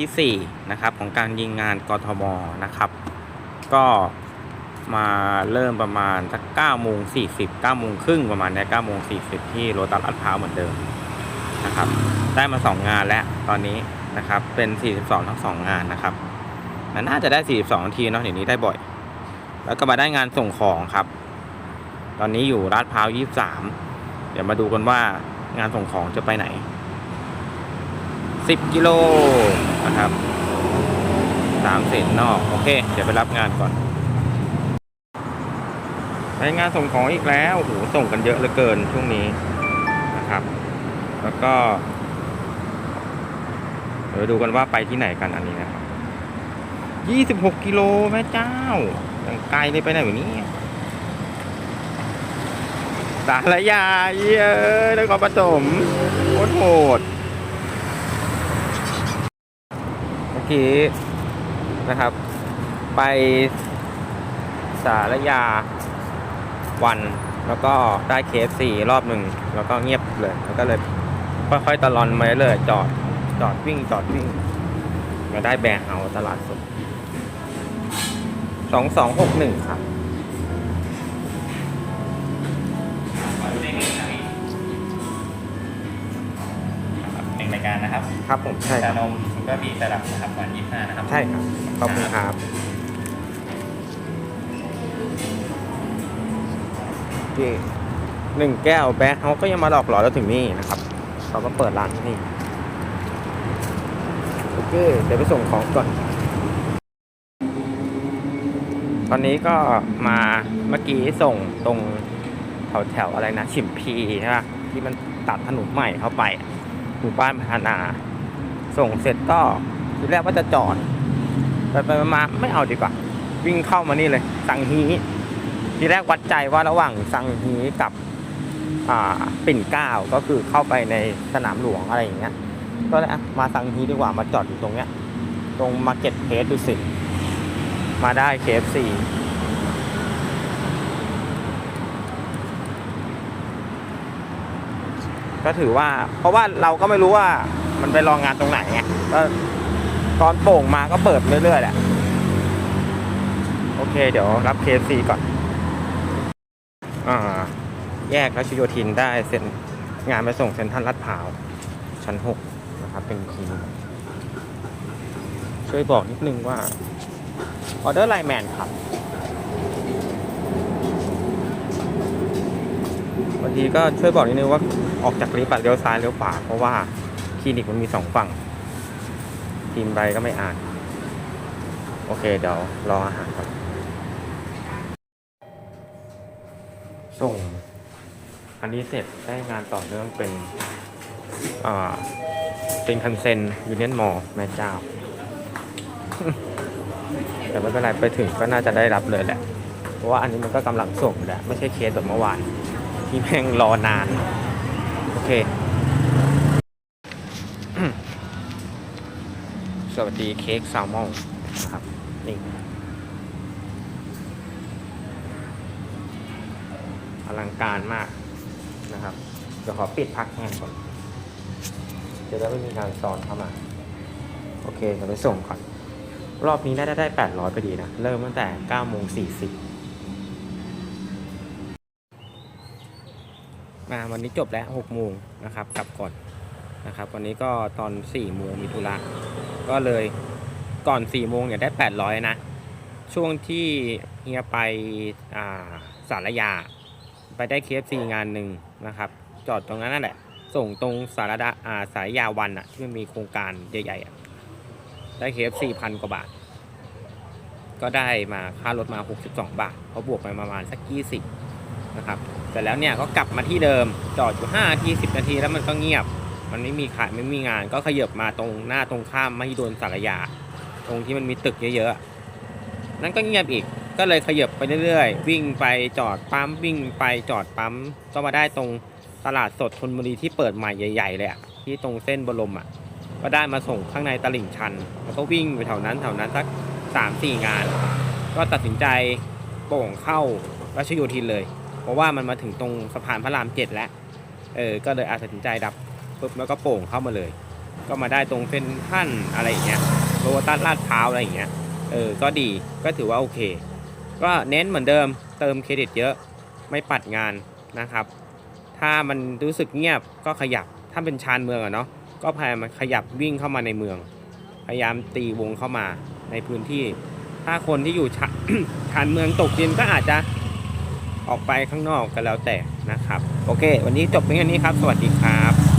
ที่4นะครับของการยิงงานกทมนะครับ ก็มาเริ่มประมาณสัก9โมง40 9โมงครึ่งประมาณเนี้9โมง40 ที่โรตัสลาดพร้าวเหมือนเดิมนะครับ ได้มา 2 งานแล้วตอนนี้นะครับ เป็น 42 ทั้ง 2 งานนะครับมันน่าจะได้ 42นาทีเนาะเดี๋ยวนี้ได้บ่อย แล้วก็มาได้งานส่งของครับ ตอนนี้อยู่ลาดพร้าว 23 เดี๋ยวมาดูกันว่างานส่งของจะไปไหน 10 กิโลนะครับสามเศษนอก โอเค เดี๋ยวไปรับงานก่อนไปงานส่งของอีกแล้วโอ้โหส่งกันเยอะเหลือเกินช่วงนี้นะครับ แล้วก็เดี๋ยวดูกันว่าไปที่ไหนกันอันนี้นะครับ26กิโลแม่เจ้าอย่างไกลเลยไปไหนแบบนี้ สารยาเย้ยนครปฐมโคตรโหดเมื่อ กี้นะครับ ไปสารยาวัน แล้วก็ได้เคสสี่รอบหนึ่งแล้วก็เงียบเลยแล้วก็เลยค่อยๆตะลอนมาเลยๆจอดจอดวิ่งจอดวิ่งมาได้แบร์เฮาส์ตลาดสดสองสองหกหนึ่งครับหนึ่งรายการนะครับ ครับผมใช่คชารับนม ก็มีสลับนะครับวันยี่ห้านะครับ ใช่ครับ ขอบคุณครับที่หนึ่งแก้วแบ๊กเขาก็ยังมาหลอกหลอนเราถึงนี่นะครับ เขาก็เปิดร้านที่นี่โอเคเดี๋ยวไปส่งของก่อน ตอนนี้ก็มาเมื่อกี้ส่งตรงแถวแถวอะไรนะฉิมพีใช่ปะที่มันตัดถนนใหม่เข้าไปหมู่บ้านพัฒนา ส่งเสร็จก็ทีแรกว่าจะจอดไปไปมาไม่เอาดีกว่า วิ่งเข้ามานี่เลย สังฮีทีแรกวัดใจว่าระหว่างสังฮีกับอ่าปิ่นเกล้าก็คือเข้าไปในสนามหลวงอะไรอย่างเงี้ย ก็เลยอะมาสังฮีดีกว่ามาจอดอยู่ตรงเนี้ย ตรงมาร์เก็ตเพสดูสิมาได้เคฟซีก็ถือว่า เพราะว่าเราก็ไม่รู้ว่า มันไปรองงานตรงไหนไงก็ตอนโป่งมาก็เปิดเรื่อยๆแหละ โอเค เดี๋ยวรับเคฟซีก่อน อ่า แยกรัชโยธินได้เซ็นงานไปส่งเซ็นทรัลลาดพร้าว ชั้นหกนะครับ เป็นทีมช่วยบอกนิดนึงว่า ออเดอร์ไลน์แมนครับบางทีก็ช่วยบอกนิดนึงว่าออกจากลิฟต์เลี้ยวซ้ายเลี้ยวขวาเพราะว่า คลินิกมันมีสองฝั่งทีมใบก็ไม่อ่าน โอเค เดี๋ยวรออาหารก่อน ส่ง อันนี้เสร็จได้งานต่อเนื่องเป็น อ่า เป็นคันเซนยูเนียนมอลแม่เจ้า แต่ไม่เป็นไรไปถึงก็น่าจะได้รับเลยแหละ เพราะว่าอันนี้มันก็กำลังส่งอยู่แล้วไม่ใช่เคสแบบเมื่อวาน ที่แม่งรอนาน โอเค สวัสดีเค้กแซลมอนนะครับ นี่อลังการมากนะครับเดี๋ยวขอปิดพักงานก่อนจะได้ไม่มีการซ้อนเข้ามา โอเคเดี๋ยวไปส่งก่อน รอบนี้น่าจะได้ 800พอดีนะ เริ่มตั้งแต่9โมง40มาวันนี้จบแล้ว6โมงนะครับ กลับก่อน นะครับ วันนี้ก็ตอน4โมงมีธุระก็เลยก่อน4โมงเนี่ยได้ 800 นะ ช่วงที่เฮียไปอ่าสารยา ไปได้ KFC งานหนึ่งนะครับ จอดตรงนั้นนั่นแหละ ส่งตรงสารดาอ่าสารยาวันอะที่มันมีโครงการใหญ่ๆอะได้ KFC พันกว่าบาท ก็ได้มาค่ารถมา 62 บาทเขาบวกไปประมาณสัก20นะครับเสร็จแล้วเนี่ยก็กลับมาที่เดิมจอดอยู่5นาที10 นาทีแล้วมันก็เงียบ มันไม่มีขายไม่มีงานก็ขยับมาตรงหน้าตรงข้ามมหิดลสารยา ตรงที่มันมีตึกเยอะๆนั่นก็เงียบอีกก็เลยขยับไปเรื่อยๆ วิ่งไปจอดปั๊มวิ่งไปจอดปั๊มก็มาได้ตรงตลาดสดธนบุรีที่เปิดใหม่ใหญ่ ๆ เลยอะที่ตรงเส้นบรมอะก็ได้มาส่งข้างในตลิ่งชัน แล้วก็วิ่งไปแถวนั้นแถวนั้นสักสามสี่งาน ก็ตัดสินใจโป่งเข้ารัชโยธินเลย เพราะว่ามันมาถึงตรงสะพานพระรามเจ็ดแล้ว เออ ก็เลยอาตัดสินใจดับ ปุ๊บแล้วก็โป่งเข้ามาเลย ก็มาได้ตรงเส้นท่านอะไรอย่างเงี้ยโรตัสลาดพร้าวอะไรอย่างเงี้ยเออก็ดีก็ถือว่าโอเค ก็เน้นเหมือนเดิมเติมเครดิตเยอะไม่ปัดงานนะครับ ถ้ามันรู้สึกเงียบก็ขยับถ้าเป็นชานเมืองอะเนาะก็พยายามขยับวิ่งเข้ามาในเมือง พยายามตีวงเข้ามาในพื้นที่ ถ้าคนที่อยู่ชาชานเมืองตกดินก็อาจจะออกไปข้างนอกกันแล้วแต่นะครับ โอเค วันนี้จบเพียงแค่นี้ครับ สวัสดีครับ